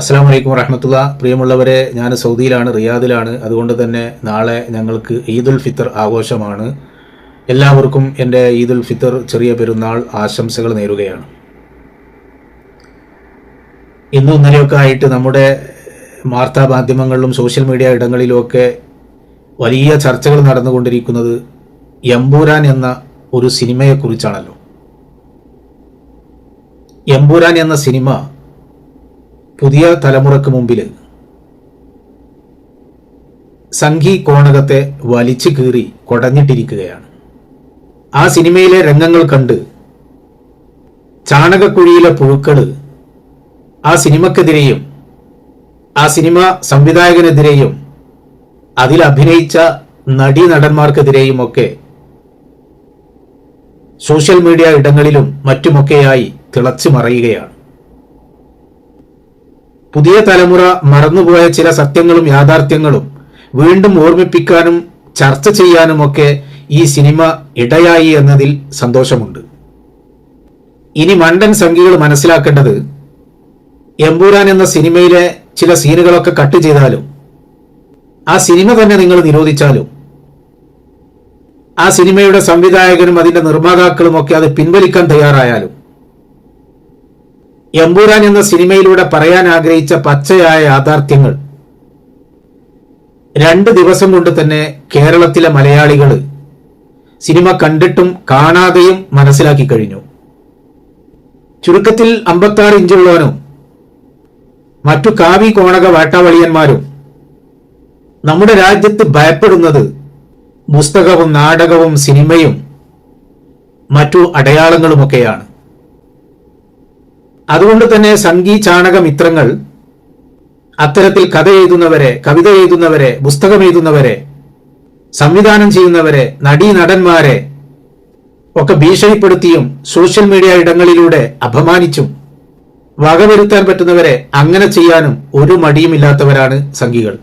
അസ്സാം വലൈക്കും വറഹമത്തുള്ള. പ്രിയമുള്ളവരെ ഞാൻ സൗദിയിലാണ് റിയാദിലാണ്. അതുകൊണ്ട് തന്നെ നാളെ ഞങ്ങൾക്ക് ഈദുൽ ഫിത്തർ ആഘോഷമാണ്. എല്ലാവർക്കും എന്റെ ഈദുൽ ഫിത്തർ ചെറിയ പെരുന്നാൾ ആശംസകൾ നേരുകയാണ്. ഇന്നും ഇന്നലെയൊക്കെ ആയിട്ട് നമ്മുടെ വാർത്താ മാധ്യമങ്ങളിലും സോഷ്യൽ മീഡിയ ഇടങ്ങളിലുമൊക്കെ വലിയ ചർച്ചകൾ നടന്നുകൊണ്ടിരിക്കുന്നത് എമ്പൂരാൻ എന്ന ഒരു സിനിമയെക്കുറിച്ചാണല്ലോ. എമ്പൂരാൻ എന്ന സിനിമ പുതിയ തലമുറയ്ക്ക് മുമ്പിൽ സംഘി കോണകത്തെ വലിച്ചു കീറി കൊടഞ്ഞിട്ടിരിക്കുകയാണ്. ആ സിനിമയിലെ രംഗങ്ങൾ കണ്ട് ചാണകക്കുഴിയിലെ പുഴുക്കൾ ആ സിനിമക്കെതിരെയും ആ സിനിമ സംവിധായകനെതിരെയും അതിൽ അഭിനയിച്ച നടി നടന്മാർക്കെതിരെയും ഒക്കെ സോഷ്യൽ മീഡിയ ഇടങ്ങളിലും മറ്റുമൊക്കെയായി തിളച്ചു മറയുകയാണ്. പുതിയ തലമുറ മറന്നുപോയ ചില സത്യങ്ങളും യാഥാർത്ഥ്യങ്ങളും വീണ്ടും ഓർമ്മിപ്പിക്കാനും ചർച്ച ചെയ്യാനുമൊക്കെ ഈ സിനിമ ഇടയായി എന്നതിൽ സന്തോഷമുണ്ട്. ഇനി മണ്ടൻ സംഖ്യകൾ മനസ്സിലാക്കേണ്ടത് എമ്പൂരാൻ എന്ന സിനിമയിലെ ചില സീനുകളൊക്കെ കട്ട് ചെയ്താലും ആ സിനിമ തന്നെ നിങ്ങൾ നിരോധിച്ചാലും ആ സിനിമയുടെ സംവിധായകനും അതിന്റെ നിർമ്മാതാക്കളും ഒക്കെ അത് പിൻവലിക്കാൻ തയ്യാറായാലും എമ്പൂരാൻ എന്ന സിനിമയിലൂടെ പറയാൻ ആഗ്രഹിച്ച പച്ചയായ യാഥാർത്ഥ്യങ്ങൾ. രണ്ട് ദിവസം കൊണ്ട് തന്നെ കേരളത്തിലെ മലയാളികൾ സിനിമ കണ്ടിട്ടും കാണാതെയും മനസ്സിലാക്കി കഴിഞ്ഞു. ചുരുക്കത്തിൽ അമ്പത്താറ് ഇഞ്ചുള്ളവനും മറ്റു കാവി കോണക വേട്ടാവളിയന്മാരും നമ്മുടെ രാജ്യത്ത് ഭയപ്പെടുന്നത് പുസ്തകവും നാടകവും സിനിമയും മറ്റു അടയാളങ്ങളുമൊക്കെയാണ്. അതുകൊണ്ട് തന്നെ സംഗീ ചാണക മിത്രങ്ങൾ അത്തരത്തിൽ കഥ എഴുതുന്നവരെ കവിത എഴുതുന്നവരെ പുസ്തകം എഴുതുന്നവരെ സംവിധാനം ചെയ്യുന്നവരെ നടീ നടന്മാരെ ഒക്കെ ഭീഷണിപ്പെടുത്തിയും സോഷ്യൽ മീഡിയ ഇടങ്ങളിലൂടെ അപമാനിച്ചും വകവരുത്താൻ പറ്റുന്നവരെ അങ്ങനെ ചെയ്യാനും ഒരു മടിയുമില്ലാത്തവരാണ് സംഘികൾ.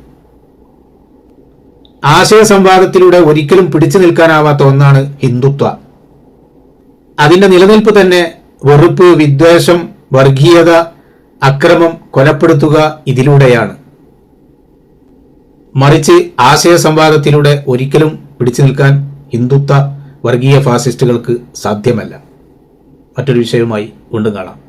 ആശയ സംവാദത്തിലൂടെ ഒരിക്കലും പിടിച്ചു നിൽക്കാനാവാത്ത ഒന്നാണ് ഹിന്ദുത്വ. അതിന്റെ നിലനിൽപ്പ് തന്നെ വെറുപ്പ് വിദ്വേഷം വർഗീയത അക്രമം കൊലപ്പെടുത്തുക ഇതിലൂടെയാണ്. മറിച്ച് ആശയ സംവാദത്തിലൂടെ ഒരിക്കലും പിടിച്ചു നിൽക്കാൻ ഹിന്ദുത്വ വർഗീയ ഫാസിസ്റ്റുകൾക്ക് സാധ്യമല്ല. മറ്റൊരു വിഷയവുമായി വീണ്ടും കാണാം.